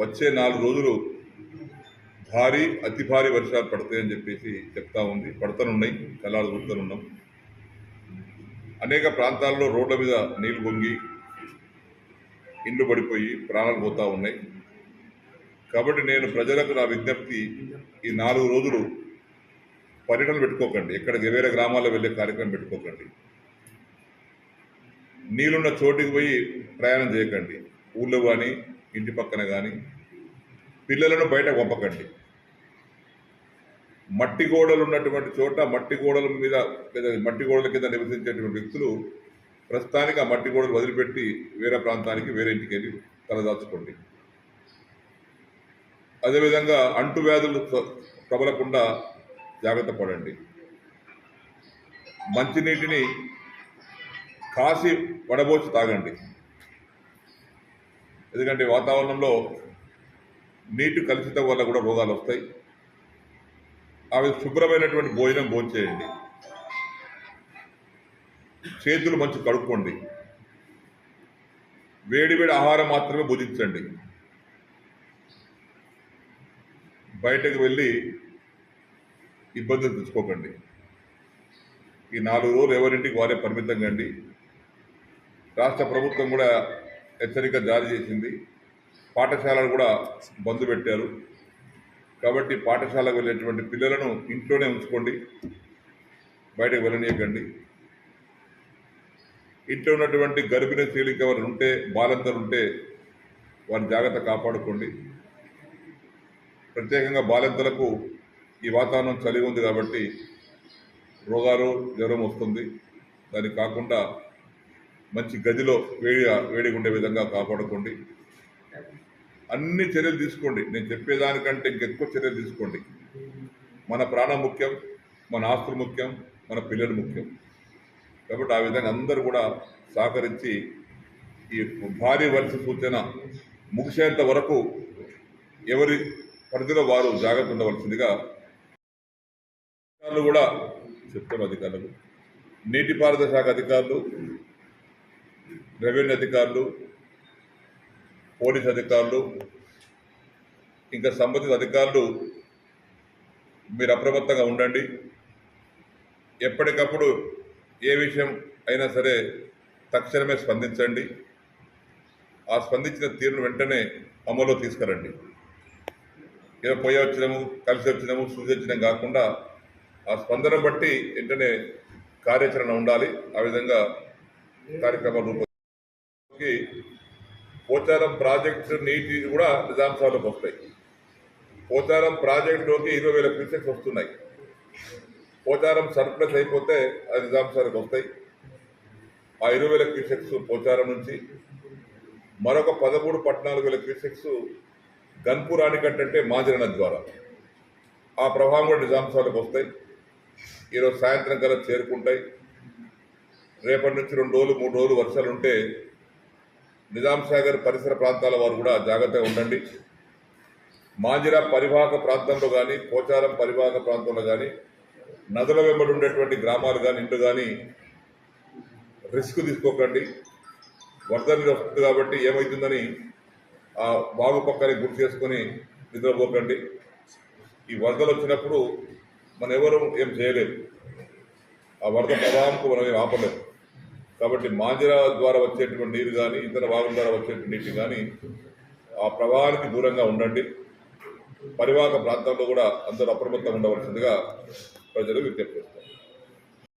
వచ్చే నాలుగు రోజులు భారీ అతి భారీ వర్షాలు పడతాయని చెప్పేసి చెప్తా ఉంది. పడతనున్నాయి కళాలు చూస్తూనున్నాం. అనేక ప్రాంతాల్లో రోడ్ల మీద నీళ్ళు పొంగి ఇండ్లు పడిపోయి ప్రాణాలు పోతూ ఉన్నాయి. కాబట్టి నేను ప్రజలకు నా విజ్ఞప్తి ఈ నాలుగు రోజులు పర్యటన పెట్టుకోకండి. ఎక్కడికి వేరే గ్రామాల్లో వెళ్ళే కార్యక్రమం పెట్టుకోకండి. నీళ్ళున్న చోటికి పోయి ప్రయాణం చేయకండి. ఊళ్ళో కానీ ఇంటి పక్కన కానీ పిల్లలను బయట పంపకండి. మట్టి గోడలు ఉన్నటువంటి చోట మట్టి గోడల మీద లేదా మట్టి గోడల కింద నివసించేటువంటి వ్యక్తులు ప్రస్తుతానికి ఆ మట్టి గోడలు వదిలిపెట్టి వేరే ప్రాంతానికి వేరే ఇంటికి వెళ్ళి తలదాచుకోండి. అదేవిధంగా అంటువ్యాధులు ప్రబలకుండా జాగ్రత్త పడండి. మంచినీటిని కాసి వడబోచి తాగండి. ఎందుకంటే వాతావరణంలో నీటి కలుషితం వల్ల కూడా రోగాలు వస్తాయి. అవి శుభ్రమైనటువంటి భోజనం భోంచేయండి. చేతులు మంచి కడుక్కోండి. వేడి వేడి ఆహారం మాత్రమే భుజించండి. బయటకు వెళ్ళి ఇబ్బందులు తెచ్చుకోకండి. ఈ నాలుగు రోజులు ఎవరింటికి వారే పరిమితం కండి రాష్ట్ర ప్రభుత్వం కూడా హెచ్చరిక జారీ చేసింది. పాఠశాలలు కూడా బంద్ పెట్టారు. కాబట్టి పాఠశాలకు వెళ్ళేటువంటి పిల్లలను ఇంట్లోనే ఉంచుకోండి. బయటకు వెళ్ళనీయకండి. ఇంట్లో ఉన్నటువంటి గర్భిణీ స్త్రీలకు ఎవరు ఉంటే బాలంతలు ఉంటే వారి జాగ్రత్త కాపాడుకోండి. ప్రత్యేకంగా బాలింతలకు ఈ వాతావరణం చలి ఉంది కాబట్టి రోగాలు జ్వరం వస్తుంది. దానికి కాకుండా మంచి గదిలో వేడిగా వేడిగా ఉండే విధంగా కాపాడుకోండి. అన్ని చర్యలు తీసుకోండి. నేను చెప్పేదానికంటే ఇంకెక్కువ చర్యలు తీసుకోండి. మన ప్రాణం ముఖ్యం మన ఆస్తులు ముఖ్యం మన పిల్లలు ముఖ్యం. కాబట్టి ఆ విధంగా అందరూ కూడా సహకరించి ఈ భారీ వర్ష సూచన ముగిసేంత వరకు ఎవరి పరిధిలో వారు జాగ్రత్త ఉండవలసిందిగా అధికారులు కూడా చెప్తాం అధికారులు. నీటిపారుదల శాఖ అధికారులు రెవెన్యూ అధికారులు పోలీస్ అధికారులు ఇంకా సంబంధిత అధికారులు మీరు అప్రమత్తంగా ఉండండి. ఎప్పటికప్పుడు ఏ విషయం అయినా సరే తక్షణమే స్పందించండి. ఆ స్పందించిన తీరును వెంటనే అమల్లో తీసుకురండి. ఏదో పోయి వచ్చినాము కలిసి వచ్చినాము చూసి వచ్చినాం కాకుండా ఆ స్పందన బట్టి వెంటనే కార్యాచరణ ఉండాలి. ఆ విధంగా కార్యక్రమాలు రూపొందించి పోచారం ప్రాజెక్టు నీటి కూడా నిజాంశాలకు వస్తాయి. పోచారం ప్రాజెక్టులోకి ఇరవై వేల క్యూసెక్స్ వస్తున్నాయి. పోచారం సర్ప్లస్ అయిపోతే అది నిజాంశాలకు వస్తాయి. ఆ ఇరవై వేల క్యూసెక్స్ పోచారం నుంచి మరొక పదమూడు పద్నాలుగు వేల క్యూసెక్స్ గన్పూర్ కంటే మాజరణ ద్వారా ఆ ప్రభావం కూడా నిజాంశాలకు వస్తాయి. ఈరోజు సాయంత్రం కల్లా చేరుకుంటాయి. రేపటి నుంచి రెండు రోజులు మూడు రోజులు వర్షాలుంటే నిజాం సాగర్ పరిసర ప్రాంతాల వారు కూడా జాగ్రత్తగా ఉండండి. మాజిరా పరివాహక ప్రాంతంలో కానీ పోచారం పరివాహక ప్రాంతంలో కానీ నదుల వెంబడి ఉండేటువంటి గ్రామాలు కానీ ఇండ్లు కానీ రిస్క్ తీసుకోకండి. వరద నీరు వస్తుంది కాబట్టి ఏమవుతుందని ఆ బాగు పక్కనే గుర్తు చేసుకొని నిద్రపోకండి. ఈ వరదలు వచ్చినప్పుడు మనం ఎవరు ఏం చేయలేము. ఆ వరద ప్రవాహంకు మనం ఏం ఆపలేము. కాబట్టి మాంజరా ద్వారా వచ్చేటువంటి నీరు కానీ ఇతర వాగుల ద్వారా వచ్చేటువంటి నీటి కానీ ఆ ప్రవాహానికి దూరంగా ఉండండి. పరివాహక ప్రాంతంలో కూడా అందరూ అప్రమత్తంగా ఉండవలసిందిగా ప్రజలు విజ్ఞప్తి చేస్తారు